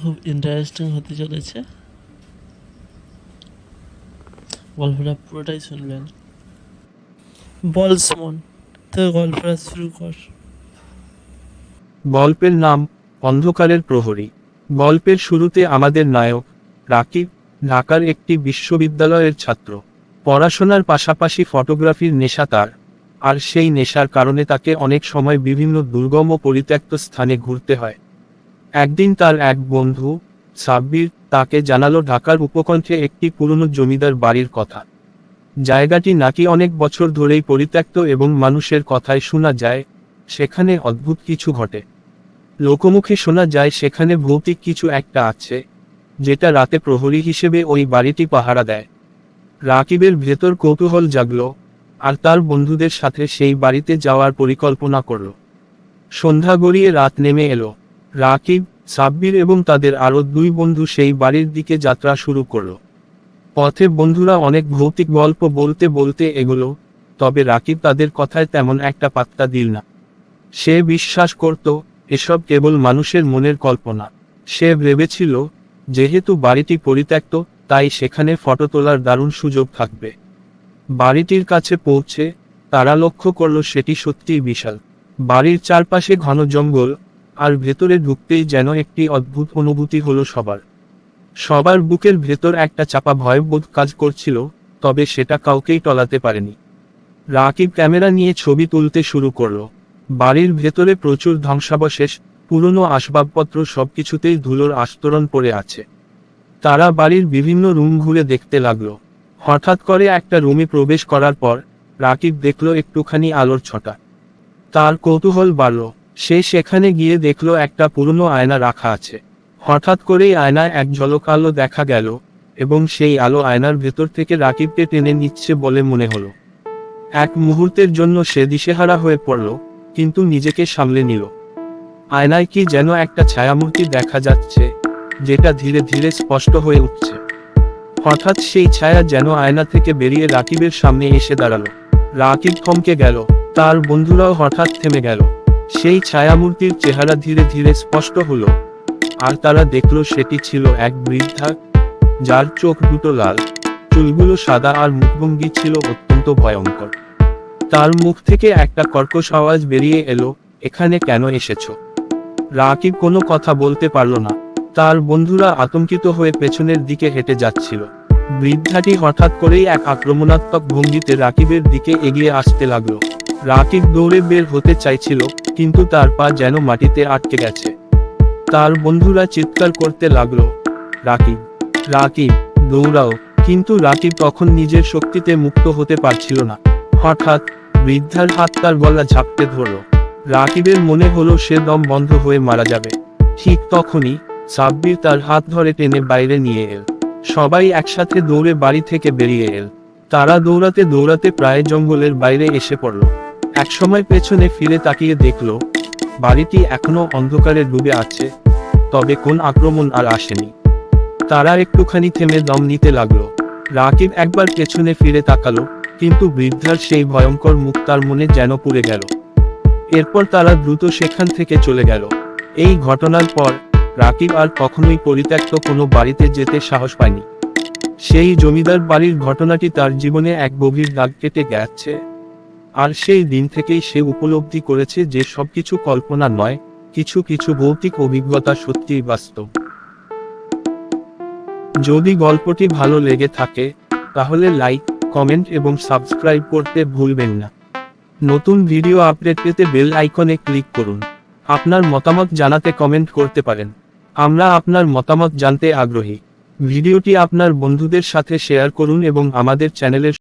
খুব ইন্টারেস্টিং হতে চলেছে। গল্পটা পুরোটাই শুনবেন। বল সুমন, তোর গল্পটা শুরু কর। গল্পের নাম অন্ধকারের প্রহরী। গল্পের শুরুতে আমাদের নায়ক রাকিব ঢাকার একটি বিশ্ববিদ্যালয়ের ছাত্র। পড়াশোনার পাশাপাশি ফটোগ্রাফির নেশা তার, আর সেই নেশার কারণে তাকে অনেক সময় বিভিন্ন দুর্গম ও পরিত্যক্ত স্থানে ঘুরতে হয়। একদিন তার এক বন্ধু, সাব্বির, তাকে জানালো ঢাকার উপকণ্ঠে একটি পুরনো জমিদার বাড়ির কথা। জায়গাটি নাকি অনেক বছর ধরেই পরিত্যক্ত এবং মানুষের কথায় শোনা যায়, সেখানে অদ্ভুত কিছু ঘটে। লোকমুখে শোনা যায় সেখানে ভৌতিক কিছু একটা আছে, যেটা রাতে প্রহরী হিসেবে ওই বাড়িটি পাহারা দেয়। রাকিবের ভেতর কৌতূহল জাগলো, আর তার বন্ধুদের সাথে সেই বাড়িতে যাওয়ার পরিকল্পনা করল। সন্ধ্যা গড়িয়ে রাত নেমে এলো। রাকিব সাব্বির এবং তাদের আরও দুই বন্ধু সেই বাড়ির দিকে যাত্রা শুরু করল। পথে বন্ধুরা অনেক ভৌতিক গল্প বলতে বলতে এগুলো, তবে রাকিব তাদের কথায় তেমন একটা পাত্তা দিল না। সে বিশ্বাস করত, এসব কেবল মানুষের মনের কল্পনা। সে ভেবেছিল, যেহেতু বাড়িটি পরিত্যক্ত, তাই সেখানে ফটো তোলার দারুণ সুযোগ থাকবে। বাড়িটির কাছে পৌঁছে তারা লক্ষ্য করল সেটি সত্যিই বিশাল। বাড়ির চারপাশে ঘন জঙ্গল আর ভেতরে ঢুকতেই যেন একটি অদ্ভুত অনুভূতি হলো সবার। সবার বুকের ভেতর একটা চাপা ভয়বোধ কাজ করছিল, তবে সেটা কাউকেই টলাতে পারেনি। রাকিব ক্যামেরা নিয়ে ছবি তুলতে শুরু করল। বাড়ির ভেতরে প্রচুর ধ্বংসাবশেষ, পুরনো আসবাবপত্র সবকিছুতেই ধুলোর আস্তরণ পড়ে আছে। তারা বাড়ির বিভিন্ন রুম ঘুরে দেখতে লাগল। হঠাৎ করে একটা রুমে প্রবেশ করার পর, রাকিব দেখল একটুখানি আলোর ছটা। তার কৌতূহল বাড়ল। সে সেখানে গিয়ে দেখল একটা পুরনো আয়না রাখা আছে। হঠাৎ করেই আয়নায় এক ঝলক আলো দেখা গেল এবং সেই আলো আয়নার ভেতর থেকে রাকিবকে টেনে নিচ্ছে বলে মনে হলো। এক মুহূর্তের জন্য সে দিশেহারা হয়ে পড়ল, কিন্তু নিজেকে সামলে নিল। আয়নায় কি যেন একটা ছায়ামূর্তি দেখা যাচ্ছে, যেটা ধীরে ধীরে স্পষ্ট হয়ে উঠছে। হঠাৎ সেই ছায়া যেন আয়না থেকে বেরিয়ে রাকিবের সামনে এসে দাঁড়াল। রাকিব থমকে গেল, তার বন্ধুরাও হঠাৎ থেমে গেল। সেই ছায়ামূর্তির চেহারা ধীরে ধীরে স্পষ্ট হলো। আর তারা দেখল সেটি ছিল এক বৃদ্ধা, যার চোখ দুটো লাল, চুলগুলো সাদা আর মুখভঙ্গি ছিল অত্যন্ত ভয়ঙ্কর। তার মুখ থেকে একটা কর্কশ আওয়াজ বেরিয়ে এলো, এখানে কেন এসেছ? রাকিব কোনো কথা বলতে পারল না। তার বন্ধুরা আতঙ্কিত হয়ে পেছনের দিকে হেঁটে যাচ্ছিল। বৃদ্ধাটি হঠাৎ করেই এক আক্রমণাত্মক ভঙ্গিতে রাকিবের দিকে এগিয়ে আসতে লাগল। রাকিব দৌড়ে বের হতে চাইছিল, কিন্তু তার পা যেন মাটিতে আটকে গেছে। তার বন্ধুরা চিৎকার করতে লাগল, রাকিব রাকিব, দৌড়াও। কিন্তু রাকিব তখন নিজের শক্তিতে মুক্ত হতে পারছিল না। হঠাৎ বৃদ্ধার হাত তার গলা ঝাপটে ধরল। রাকিবের মনে হলো সে দম বন্ধ হয়ে মারা যাবে। ঠিক তখনই সাব্বির তার হাত ধরে টেনে বাইরে নিয়ে এল। সবাই একসাথে দৌড়ে বাড়ি থেকে বেরিয়ে এল। তারা দৌড়াতে দৌড়াতে প্রায় জঙ্গলের বাইরে এসে পড়ল। একসময় পেছনে ফিরে তাকিয়ে দেখল, বাড়িটি এখনও অন্ধকারে ডুবে আছে, তবে কোন আক্রমণ আর আসেনি। তারা একটুখানি থেমে দম নিতে লাগল। রাকিব একবার পেছনে ফিরে তাকালো, কিন্তু বৃদ্ধার সেই ভয়ঙ্কর মুখ তার মনে যেন পুড়ে গেল। এরপর তারা দ্রুত সেখান থেকে চলে গেল। এই ঘটনার পর, রাকিব আর কখনোই পরিত্যক্ত কোনো বাড়িতে যেতে সাহস পায়নি। সেই জমিদার বাড়ির ঘটনাটি তার জীবনে এক গভীর দাগ কেটে গেছে। আর সেই দিন থেকেই সে উপলব্ধি করেছে যে সবকিছু কল্পনা নয়, কিছু কিছু ভৌতিক অভিজ্ঞতা সত্যিই বাস্তব। যদি গল্পটি ভালো লেগে থাকে, তাহলে লাইক, কমেন্ট এবং সাবস্ক্রাইব করতে ভুলবেন না। নতুন ভিডিও আপডেট পেতে বেল আইকনে ক্লিক করুন। আপনার মতামত জানাতে কমেন্ট করতে পারেন। আমরা আপনার মতামত জানতে আগ্রহী। ভিডিওটি আপনার বন্ধুদের সাথে শেয়ার করুন এবং আমাদের চ্যানেলের